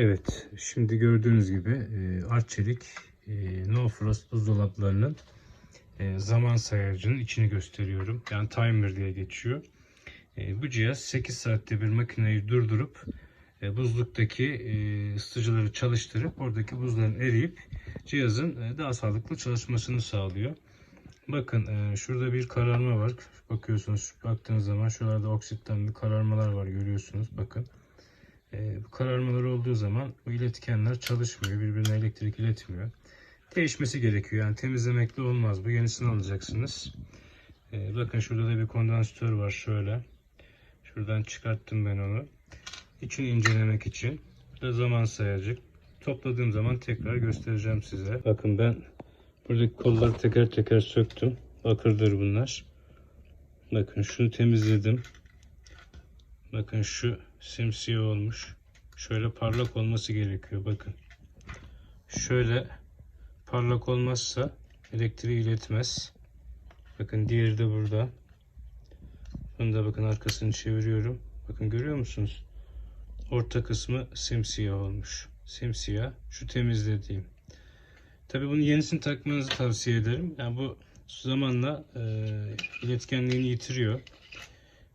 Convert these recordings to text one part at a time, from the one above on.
Evet, şimdi gördüğünüz gibi e, Arçelik e, No Frost buzdolaplarının e, zaman sayacının içini gösteriyorum. Yani timer diye geçiyor. E, bu cihaz 8 saatte bir makineyi durdurup buzluktaki ısıtıcıları çalıştırıp oradaki buzların eriyip cihazın daha sağlıklı çalışmasını sağlıyor. Bakın şurada bir kararma var. Bakıyorsunuz baktığınız zaman şuralarda oksitten bir kararmalar var görüyorsunuz. Bakın. E, bu kararmalar olduğu zaman bu iletkenler çalışmıyor. Birbirine elektrik iletmiyor. Değişmesi gerekiyor. Yani temizlemekle olmaz. Bu yenisini alacaksınız. E, bakın şurada da bir kondansatör var şöyle. Şuradan çıkarttım ben onu. İçini incelemek için. Bu da zaman sayacak. Topladığım zaman tekrar göstereceğim size. Bakın ben buradaki kolları teker teker söktüm. Bakırdır bunlar. Bakın şunu temizledim. Bakın şu simsiyah olmuş. Şöyle parlak olması gerekiyor. Bakın. Şöyle parlak olmazsa elektriği iletmez. Bakın diğeri de burada. Bunu da bakın arkasını çeviriyorum. Bakın görüyor musunuz? Orta kısmı simsiyah olmuş. Simsiyah. Şu temizlediğim. Tabi bunun yenisini takmanızı tavsiye ederim. Yani bu zamanla e, iletkenliğini yitiriyor.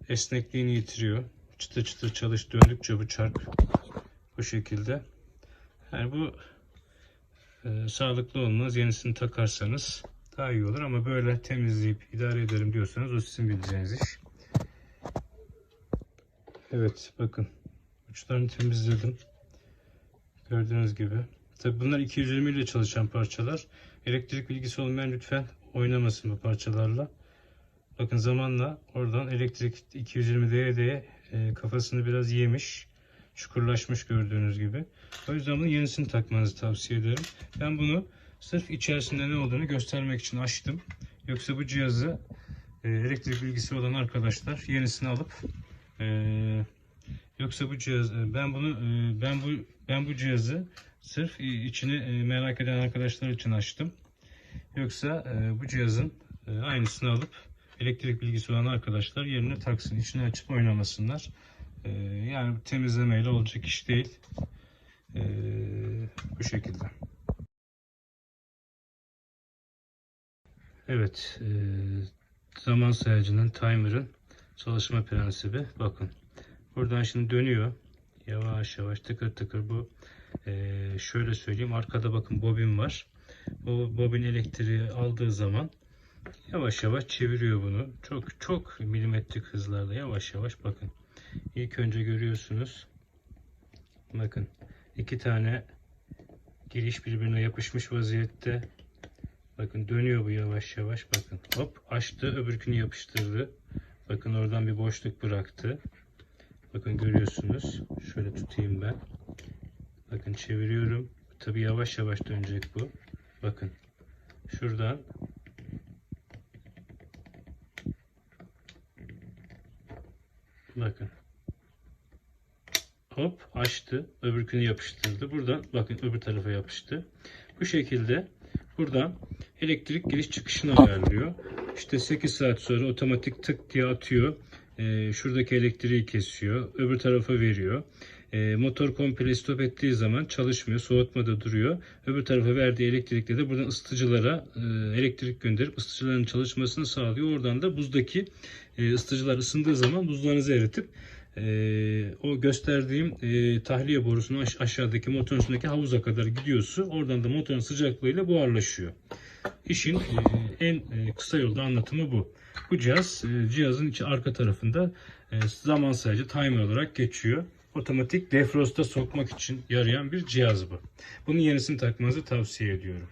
Esnekliğini yitiriyor. Çıtır çıtır çalış döndükçe bu çark bu şekilde. Yani bu e, sağlıklı olmaz. Yenisini takarsanız daha iyi olur ama böyle temizleyip idare ederim diyorsanız o sizin bileceğiniz iş. Evet bakın uçlarını temizledim. Gördüğünüz gibi. Tabi bunlar 220 ile çalışan parçalar. Elektrik bilgisi olmayan lütfen oynamasın bu parçalarla. Bakın zamanla oradan elektrik 220 değe değe e, kafasını biraz yemiş. Çukurlaşmış gördüğünüz gibi. O yüzden bunun yenisini takmanızı tavsiye ederim. Ben bunu sırf içerisinde ne olduğunu göstermek için açtım. Yoksa bu cihazı e, elektrik bilgisi olan arkadaşlar yenisini alıp e, yoksa bu cihaz ben bunu ben bu ben bu cihazı sırf içini merak eden arkadaşlar için açtım. Yoksa bu cihazın aynısını alıp elektrik bilgisi olan arkadaşlar yerine taksın. içini açıp oynamasınlar. E, yani temizlemeyle olacak iş değil. E, bu şekilde. Evet. E, zaman sayacının timer'ın çalışma prensibi. Bakın. Buradan şimdi dönüyor. Yavaş yavaş tıkır tıkır bu ee, şöyle söyleyeyim arkada bakın bobin var. Bu bobin elektriği aldığı zaman yavaş yavaş çeviriyor bunu. Çok çok milimetrik hızlarda yavaş yavaş bakın. İlk önce görüyorsunuz. Bakın iki tane giriş birbirine yapışmış vaziyette. Bakın dönüyor bu yavaş yavaş bakın. Hop açtı öbürkünü yapıştırdı. Bakın oradan bir boşluk bıraktı. Bakın görüyorsunuz. Şöyle tutayım ben. Bakın çeviriyorum. Tabi yavaş yavaş dönecek bu. Bakın. Şuradan Bakın. Hop açtı. Öbürkünü yapıştırdı. Buradan bakın öbür tarafa yapıştı. Bu şekilde buradan elektrik giriş çıkışını ayarlıyor. İşte 8 saat sonra otomatik tık diye atıyor. Ee, şuradaki elektriği kesiyor. Öbür tarafa veriyor. E, motor komple stop ettiği zaman çalışmıyor. Soğutmada duruyor. Öbür tarafa verdiği elektrikle de buradan ısıtıcılara e, elektrik gönderip ısıtıcıların çalışmasını sağlıyor. Oradan da buzdaki e, ısıtıcılar ısındığı zaman buzlarınızı eritip e, o gösterdiğim tahliye borusunun aş- aşağıdaki motorun üstündeki havuza kadar gidiyor su. Oradan da motorun sıcaklığıyla buharlaşıyor. İşin e, en e, kısa yolda anlatımı bu. Bu cihaz e, cihazın içi arka tarafında zaman sayıcı timer olarak geçiyor otomatik defrosta sokmak için yarayan bir cihaz bu. Bunun yenisini takmanızı tavsiye ediyorum.